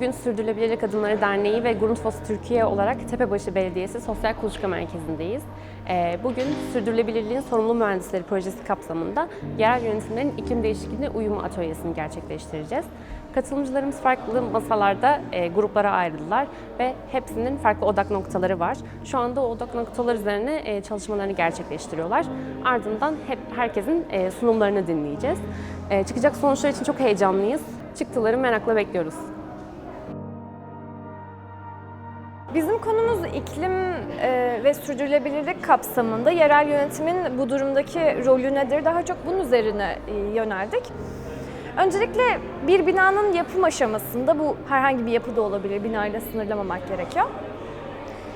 Bugün Sürdürülebilirlik Adımları Derneği ve Grundfos Türkiye olarak Tepebaşı Belediyesi Sosyal Kuluçka Merkezi'ndeyiz. Ee, Bugün Sürdürülebilirliğin Sorumlu Mühendisleri Projesi kapsamında yerel yönetimlerin iklim değişikliğine uyumu atölyesini gerçekleştireceğiz. Katılımcılarımız farklı masalarda e, gruplara ayrıldılar ve hepsinin farklı odak noktaları var. Şu anda o odak noktalar üzerine e, çalışmalarını gerçekleştiriyorlar. Ardından hep herkesin e, sunumlarını dinleyeceğiz. E, Çıkacak sonuçlar için çok heyecanlıyız. Çıktıları merakla bekliyoruz. Bizim konumuz iklim e, ve sürdürülebilirlik kapsamında yerel yönetimin bu durumdaki rolü nedir? Daha çok bunun üzerine e, yöneldik. Öncelikle bir binanın yapım aşamasında, bu herhangi bir yapı da olabilir, binayla sınırlamamak gerekiyor.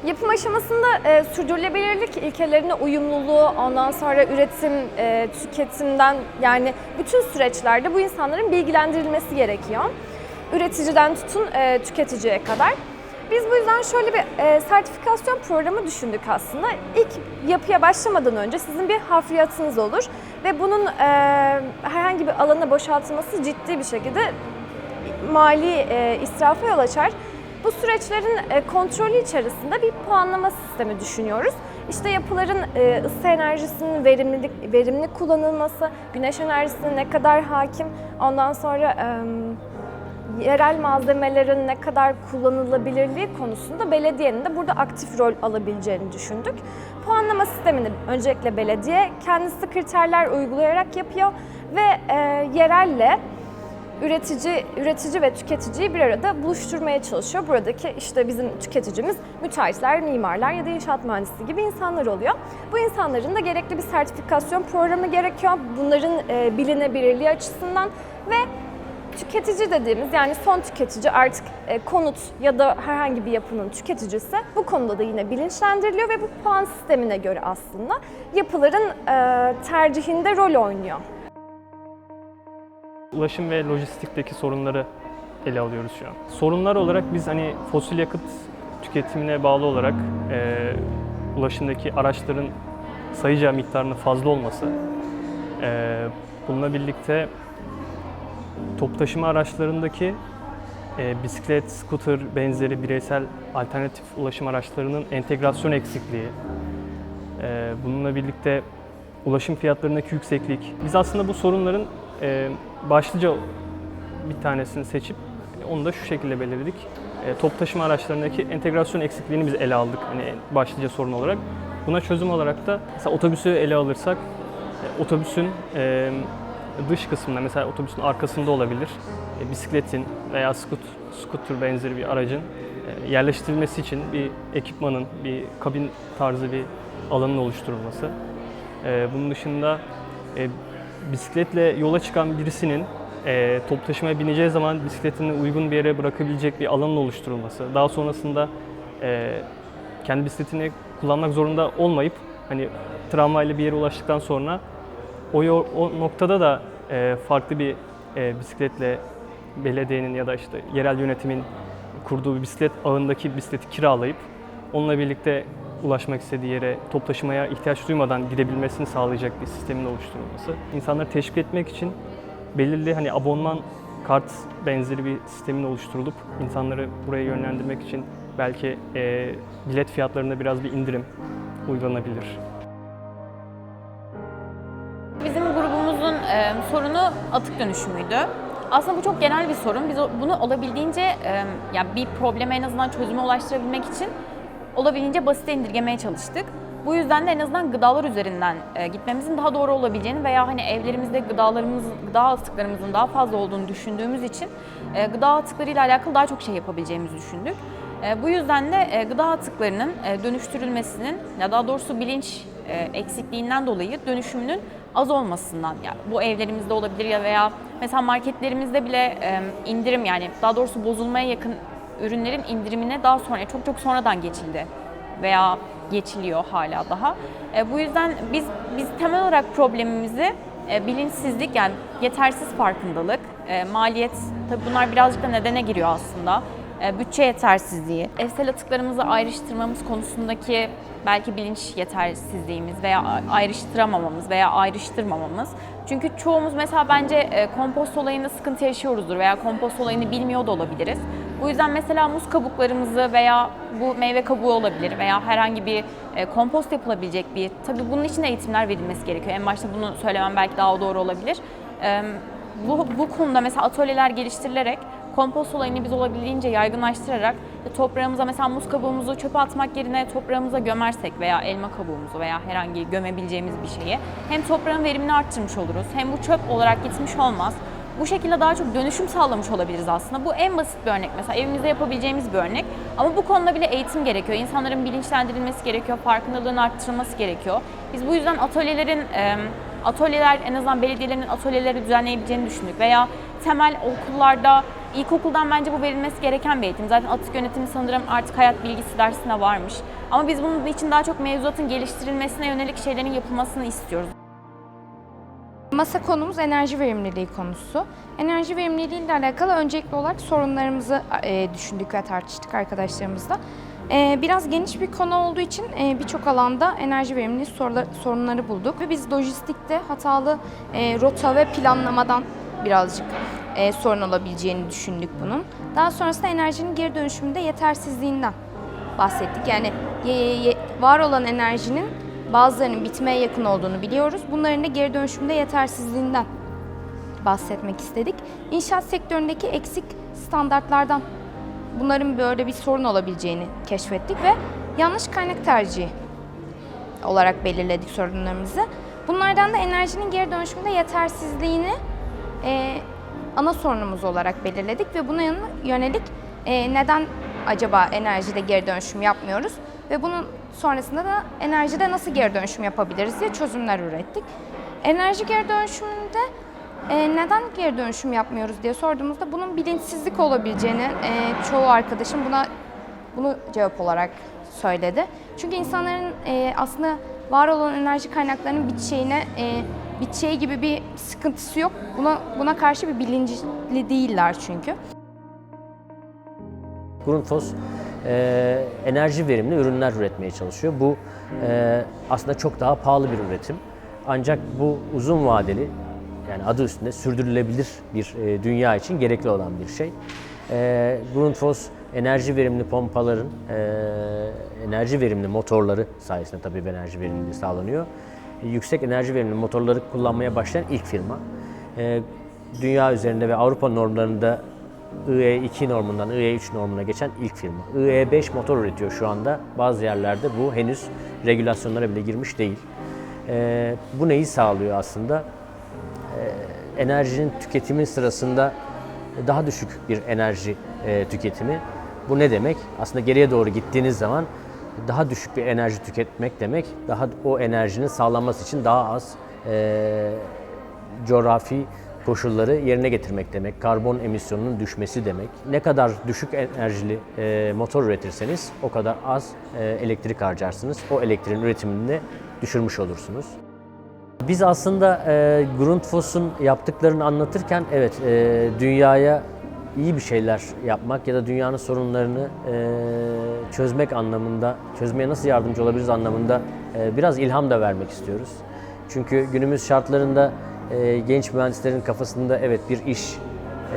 Yapım aşamasında e, sürdürülebilirlik ilkelerine uyumluluğu, ondan sonra üretim, e, tüketimden yani bütün süreçlerde bu insanların bilgilendirilmesi gerekiyor. Üreticiden tutun e, tüketiciye kadar. Biz bu yüzden şöyle bir e, sertifikasyon programı düşündük aslında. İlk yapıya başlamadan önce sizin bir hafriyatınız olur ve bunun e, herhangi bir alana boşaltılması ciddi bir şekilde mali e, israfa yol açar. Bu süreçlerin e, kontrolü içerisinde bir puanlama sistemi düşünüyoruz. İşte yapıların e, ısı enerjisinin verimlilik, verimli kullanılması, güneş enerjisine ne kadar hakim, ondan sonra e, yerel malzemelerin ne kadar kullanılabilirliği konusunda belediyenin de burada aktif rol alabileceğini düşündük. Puanlama sistemini öncelikle belediye kendisi kriterler uygulayarak yapıyor ve e, yerelle üretici, üretici ve tüketiciyi bir arada buluşturmaya çalışıyor. Buradaki işte bizim tüketicimiz müteahhitler, mimarlar ya da inşaat mühendisi gibi insanlar oluyor. Bu insanların da gerekli bir sertifikasyon programı gerekiyor. Bunların e, bilinebilirliği açısından ve tüketici dediğimiz yani son tüketici artık e, konut ya da herhangi bir yapının tüketicisi bu konuda da yine bilinçlendiriliyor ve bu puan sistemine göre aslında yapıların e, tercihinde rol oynuyor. ulaşım ve lojistikteki sorunları ele alıyoruz şu an. Sorunlar olarak biz hani fosil yakıt tüketimine bağlı olarak e, ulaşımdaki araçların sayıca miktarının fazla olması, e, bununla birlikte top taşıma araçlarındaki e, bisiklet, scooter benzeri bireysel alternatif ulaşım araçlarının entegrasyon eksikliği, e, bununla birlikte ulaşım fiyatlarındaki yükseklik. Biz aslında bu sorunların e, başlıca bir tanesini seçip onu da şu şekilde belirledik. E, top taşıma araçlarındaki entegrasyon eksikliğini biz ele aldık hani başlıca sorun olarak. Buna çözüm olarak da mesela otobüsü ele alırsak e, otobüsün e, dış kısmında mesela otobüsün arkasında olabilir e, bisikletin veya skut, scooter benzeri bir aracın e, yerleştirilmesi için bir ekipmanın, bir kabin tarzı bir alanın oluşturulması. E, bunun dışında e, bisikletle yola çıkan birisinin e, toplu taşımaya bineceği zaman bisikletini uygun bir yere bırakabilecek bir alanın oluşturulması. Daha sonrasında e, kendi bisikletini kullanmak zorunda olmayıp hani tramvayla bir yere ulaştıktan sonra o, o noktada da e, farklı bir e, bisikletle belediyenin ya da işte yerel yönetimin kurduğu bir bisiklet ağındaki bisikleti kiralayıp onunla birlikte ulaşmak istediği yere top taşımaya ihtiyaç duymadan gidebilmesini sağlayacak bir sistemin oluşturulması. İnsanları teşvik etmek için belirli hani abonman kart benzeri bir sistemin oluşturulup insanları buraya yönlendirmek için belki e, bilet fiyatlarında biraz bir indirim uygulanabilir. E, sorunu atık dönüşümüydü. Aslında bu çok genel bir sorun. Biz bunu olabildiğince e, ya bir probleme en azından çözüme ulaştırabilmek için olabildiğince basite indirgemeye çalıştık. Bu yüzden de en azından gıdalar üzerinden e, gitmemizin daha doğru olabileceğini veya hani evlerimizde gıdalarımız, gıda atıklarımızın daha fazla olduğunu düşündüğümüz için e, gıda atıklarıyla alakalı daha çok şey yapabileceğimizi düşündük. E, bu yüzden de e, gıda atıklarının e, dönüştürülmesinin ya daha doğrusu bilinç e, eksikliğinden dolayı dönüşümünün az olmasından yani bu evlerimizde olabilir ya veya mesela marketlerimizde bile indirim yani daha doğrusu bozulmaya yakın ürünlerin indirimine daha sonra çok çok sonradan geçildi veya geçiliyor hala daha. Bu yüzden biz biz temel olarak problemimizi bilinçsizlik yani yetersiz farkındalık, maliyet tabii bunlar birazcık da nedene giriyor aslında. bütçe yetersizliği, evsel atıklarımızı ayrıştırmamız konusundaki belki bilinç yetersizliğimiz veya ayrıştıramamamız veya ayrıştırmamamız. Çünkü çoğumuz mesela bence e, kompost olayında sıkıntı yaşıyoruzdur veya kompost olayını bilmiyor da olabiliriz. Bu yüzden mesela muz kabuklarımızı veya bu meyve kabuğu olabilir veya herhangi bir e, kompost yapılabilecek bir, tabii bunun için de eğitimler verilmesi gerekiyor. En başta bunu söylemem belki daha doğru olabilir. Bu, bu konuda mesela atölyeler geliştirilerek kompost olayını biz olabildiğince yaygınlaştırarak e, toprağımıza mesela muz kabuğumuzu çöpe atmak yerine toprağımıza gömersek veya elma kabuğumuzu veya herhangi gömebileceğimiz bir şeyi hem toprağın verimini arttırmış oluruz hem bu çöp olarak gitmiş olmaz. Bu şekilde daha çok dönüşüm sağlamış olabiliriz aslında. Bu en basit bir örnek mesela evimizde yapabileceğimiz bir örnek. Ama bu konuda bile eğitim gerekiyor. İnsanların bilinçlendirilmesi gerekiyor, farkındalığın arttırılması gerekiyor. Biz bu yüzden atölyelerin atölyeler en azından belediyelerin atölyeleri düzenleyebileceğini düşündük veya temel okullarda ilkokuldan bence bu verilmesi gereken bir eğitim. Zaten atık yönetimi sanırım artık hayat bilgisi dersinde varmış. Ama biz bunun için daha çok mevzuatın geliştirilmesine yönelik şeylerin yapılmasını istiyoruz. Masa konumuz enerji verimliliği konusu. Enerji verimliliği ile alakalı öncelikli olarak sorunlarımızı e, düşündük ve tartıştık arkadaşlarımızla. E, biraz geniş bir konu olduğu için e, birçok alanda enerji verimliliği sorunları bulduk. Ve biz lojistikte hatalı rota ve planlamadan birazcık e, sorun olabileceğini düşündük bunun. Daha sonrasında enerjinin geri dönüşümünde yetersizliğinden bahsettik. Yani ye- ye- var olan enerjinin bazılarının bitmeye yakın olduğunu biliyoruz. Bunların da geri dönüşümde yetersizliğinden bahsetmek istedik. İnşaat sektöründeki eksik standartlardan bunların böyle bir sorun olabileceğini keşfettik ve yanlış kaynak tercihi olarak belirledik sorunlarımızı. Bunlardan da enerjinin geri dönüşümde yetersizliğini e, ana sorunumuz olarak belirledik ve buna yönelik e, neden acaba enerjide geri dönüşüm yapmıyoruz ve bunun sonrasında da enerjide nasıl geri dönüşüm yapabiliriz diye çözümler ürettik. Enerji geri dönüşümünde e, neden geri dönüşüm yapmıyoruz diye sorduğumuzda bunun bilinçsizlik olabileceğini e, çoğu arkadaşım buna bunu cevap olarak söyledi. Çünkü insanların e, aslında var olan enerji kaynaklarının biteceğine, e, biteceği gibi bir sıkıntısı yok. Buna buna karşı bir bilinçli değiller çünkü. Grundfos e, enerji verimli ürünler üretmeye çalışıyor. Bu e, aslında çok daha pahalı bir üretim. Ancak bu uzun vadeli yani adı üstünde sürdürülebilir bir e, dünya için gerekli olan bir şey. E, Grundfos enerji verimli pompaların, e, enerji verimli motorları sayesinde tabii enerji verimliliği sağlanıyor. E, yüksek enerji verimli motorları kullanmaya başlayan ilk firma. E, dünya üzerinde ve Avrupa normlarında IE2 normundan IE3 normuna geçen ilk firma. IE5 motor üretiyor şu anda. Bazı yerlerde bu henüz regülasyonlara bile girmiş değil. Ee, bu neyi sağlıyor aslında? Ee, enerjinin tüketimi sırasında daha düşük bir enerji e, tüketimi. Bu ne demek? Aslında geriye doğru gittiğiniz zaman daha düşük bir enerji tüketmek demek. Daha o enerjinin sağlanması için daha az e, coğrafi koşulları yerine getirmek demek. Karbon emisyonunun düşmesi demek. Ne kadar düşük enerjili e, motor üretirseniz o kadar az e, elektrik harcarsınız. O elektriğin üretimini düşürmüş olursunuz. Biz aslında e, Grundfos'un yaptıklarını anlatırken evet e, dünyaya iyi bir şeyler yapmak ya da dünyanın sorunlarını e, çözmek anlamında, çözmeye nasıl yardımcı olabiliriz anlamında e, biraz ilham da vermek istiyoruz. Çünkü günümüz şartlarında e, genç mühendislerin kafasında evet bir iş,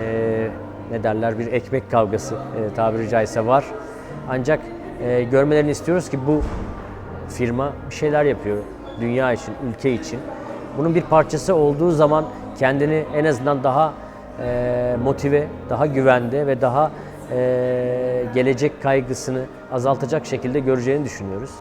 e, ne derler bir ekmek kavgası e, tabiri caizse var. Ancak e, görmelerini istiyoruz ki bu firma bir şeyler yapıyor dünya için, ülke için. Bunun bir parçası olduğu zaman kendini en azından daha e, motive, daha güvende ve daha e, gelecek kaygısını azaltacak şekilde göreceğini düşünüyoruz.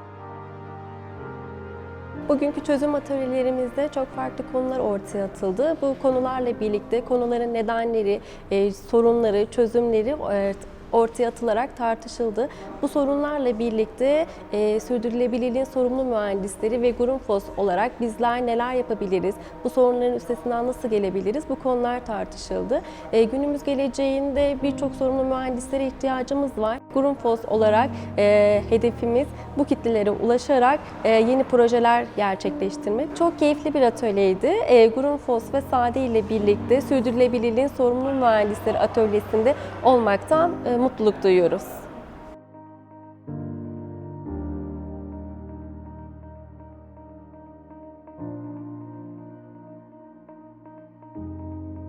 Bugünkü çözüm atölyelerimizde çok farklı konular ortaya atıldı. Bu konularla birlikte konuların nedenleri, e, sorunları, çözümleri ortaya atılarak tartışıldı. Bu sorunlarla birlikte e, sürdürülebilirliğin sorumlu mühendisleri ve Grundfos olarak bizler neler yapabiliriz, bu sorunların üstesinden nasıl gelebiliriz bu konular tartışıldı. E, günümüz geleceğinde birçok sorumlu mühendislere ihtiyacımız var. Grundfos olarak e, hedefimiz bu kitlelere ulaşarak e, yeni projeler gerçekleştirmek. Çok keyifli bir atölyeydi. E, Grundfos ve Sade ile birlikte sürdürülebilirliğin sorumlu mühendisleri atölyesinde olmaktan e, mutluluk duyuyoruz.